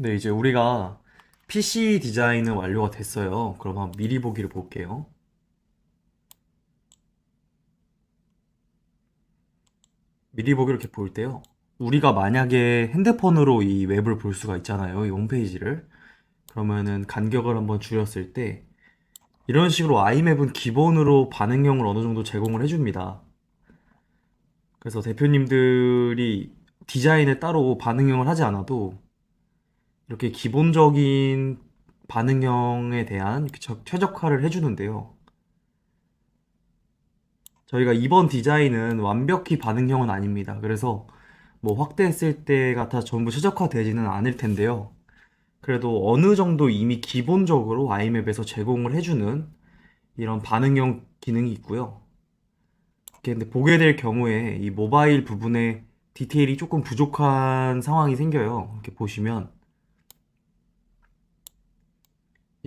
네, 이제 우리가 PC 디자인은 완료가 됐어요. 그러면 미리 보기를 볼게요. 미리 보기를 이렇게 볼 때요. 우리가 만약에 핸드폰으로 이 웹을 볼 수가 있잖아요. 이 홈페이지를. 그러면은 간격을 한번 줄였을 때 이런 식으로 아이맵은 기본으로 반응형을 어느 정도 제공을 해줍니다. 그래서 대표님들이 디자인에 따로 반응형을 하지 않아도 이렇게 기본적인 반응형에 대한 최적화를 해주는데요. 저희가 이번 디자인은 완벽히 반응형은 아닙니다. 그래서 뭐 확대했을 때 같아 전부 최적화되지는 않을 텐데요. 그래도 어느 정도 이미 기본적으로 아이맵에서 제공을 해주는 이런 반응형 기능이 있고요. 근데 보게 될 경우에 이 모바일 부분에 디테일이 조금 부족한 상황이 생겨요. 이렇게 보시면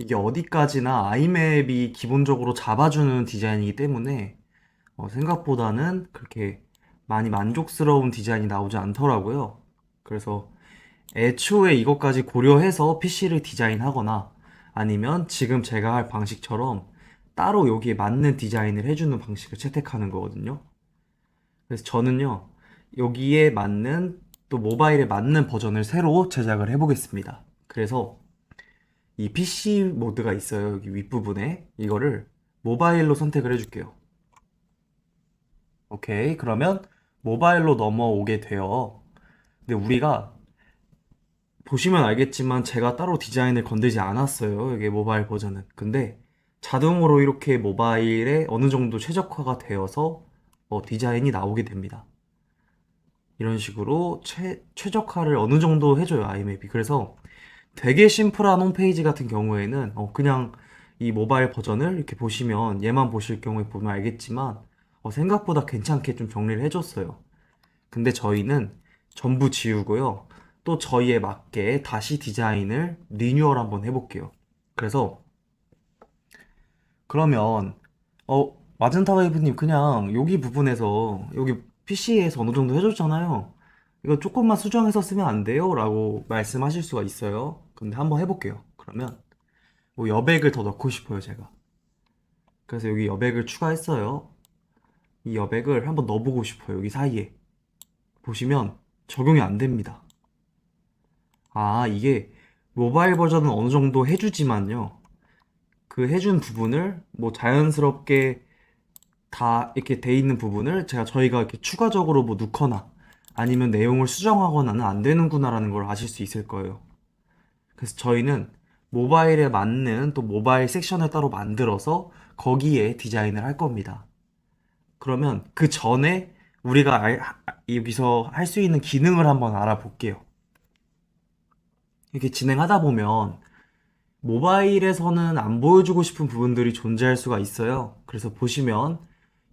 이게 어디까지나 아이맵이 기본적으로 잡아주는 디자인이기 때문에 어, 생각보다는 그렇게 많이 만족스러운 디자인이 나오지 않더라고요. 그래서 애초에 이것까지 고려해서 PC를 디자인하거나 아니면 지금 제가 할 방식처럼 따로 여기에 맞는 디자인을 해주는 방식을 채택하는 거거든요. 그래서 저는요, 여기에 맞는 또 모바일에 맞는 버전을 새로 제작을 해보겠습니다. 그래서 이 PC 모드가 있어요. 여기 윗부분에. 이거를 모바일로 선택을 해줄게요. 오케이. 그러면 모바일로 넘어오게 돼요. 근데 우리가 보시면 알겠지만 제가 따로 디자인을 건들지 않았어요. 이게 모바일 버전은. 근데 자동으로 이렇게 모바일에 어느 정도 최적화가 되어서 어, 디자인이 나오게 됩니다. 이런 식으로 최, 최적화를 어느 정도 해줘요, 아이맵이. 그래서 되게 심플한 홈페이지 같은 경우에는 어, 그냥 이 모바일 버전을 이렇게 보시면 얘만 보실 경우에 보면 알겠지만 어, 생각보다 괜찮게 좀 정리를 해줬어요. 근데 저희는 전부 지우고요. 또 저희에 맞게 다시 디자인을 리뉴얼 한번 해볼게요. 그래서 그러면 어 마젠타 웨이브님 그냥 여기 부분에서 여기 PC에서 어느 정도 해줬잖아요. 이거 조금만 수정해서 쓰면 안 돼요? 라고 말씀하실 수가 있어요. 근데 한번 해볼게요. 그러면 뭐 여백을 더 넣고 싶어요, 제가. 그래서 여기 여백을 추가했어요. 이 여백을 한번 넣어보고 싶어요, 여기 사이에. 보시면 적용이 안 됩니다. 아, 이게 모바일 버전은 어느 정도 해주지만요. 그 해준 부분을 뭐 자연스럽게 다 이렇게 돼 있는 부분을 제가 저희가 이렇게 추가적으로 뭐 넣거나 아니면 내용을 수정하거나는 안 되는구나라는 걸 아실 수 있을 거예요. 그래서 저희는 모바일에 맞는 또 모바일 섹션을 따로 만들어서 거기에 디자인을 할 겁니다. 그러면 그 전에 우리가 알- 여기서 할 수 있는 기능을 한번 알아볼게요. 이렇게 진행하다 보면 모바일에서는 안 보여주고 싶은 부분들이 존재할 수가 있어요. 그래서 보시면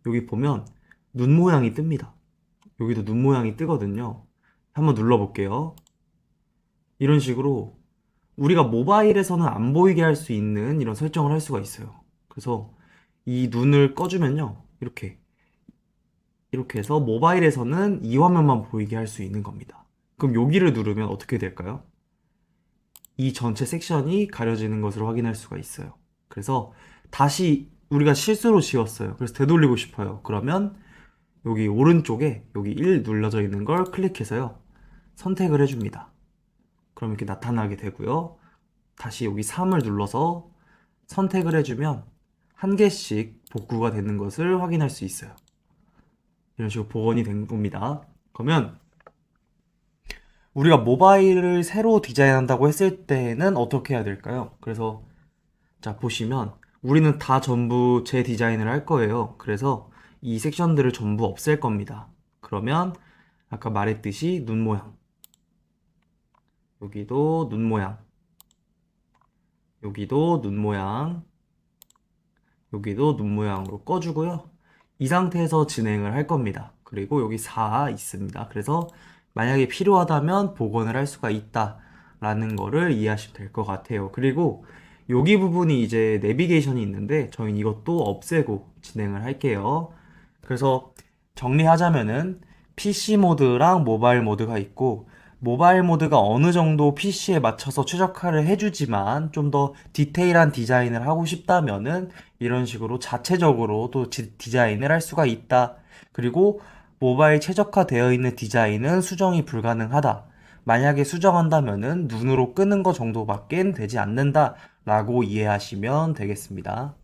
여기 보면 눈 모양이 뜹니다. 여기도 눈 모양이 뜨거든요. 한번 눌러볼게요. 이런 식으로 우리가 모바일에서는 안 보이게 할 수 있는 이런 설정을 할 수가 있어요. 그래서 이 눈을 꺼주면요. 이렇게 이렇게 해서 모바일에서는 이 화면만 보이게 할 수 있는 겁니다. 그럼 여기를 누르면 어떻게 될까요? 이 전체 섹션이 가려지는 것으로 확인할 수가 있어요. 그래서 다시 우리가 실수로 지웠어요. 그래서 되돌리고 싶어요. 그러면 여기 오른쪽에 여기 1 눌러져 있는 걸 클릭해서요. 선택을 해줍니다. 그럼 이렇게 나타나게 되고요. 다시 여기 3을 눌러서 선택을 해주면 한 개씩 복구가 되는 것을 확인할 수 있어요. 이런 식으로 복원이 된 겁니다. 그러면 우리가 모바일을 새로 디자인한다고 했을 때는 어떻게 해야 될까요? 그래서 자 보시면 우리는 다 전부 재디자인을 할 거예요. 그래서 이 섹션들을 전부 없앨 겁니다. 그러면 아까 말했듯이 눈 모양 여기도 눈 모양 여기도 눈 모양 여기도 눈 모양으로 꺼주고요. 이 상태에서 진행을 할 겁니다. 그리고 여기 4 있습니다. 그래서 만약에 필요하다면 복원을 할 수가 있다 라는 거를 이해하시면 될 것 같아요. 그리고 여기 부분이 이제 내비게이션이 있는데 저희는 이것도 없애고 진행을 할게요. 그래서 정리하자면은 PC 모드랑 모바일 모드가 있고 모바일 모드가 어느 정도 PC에 맞춰서 최적화를 해주지만 좀 더 디테일한 디자인을 하고 싶다면은 이런 식으로 자체적으로 또 지- 디자인을 할 수가 있다. 그리고 모바일 최적화되어 있는 디자인은 수정이 불가능하다. 만약에 수정한다면은 눈으로 끄는 거 정도밖엔 되지 않는다. 라고 이해하시면 되겠습니다.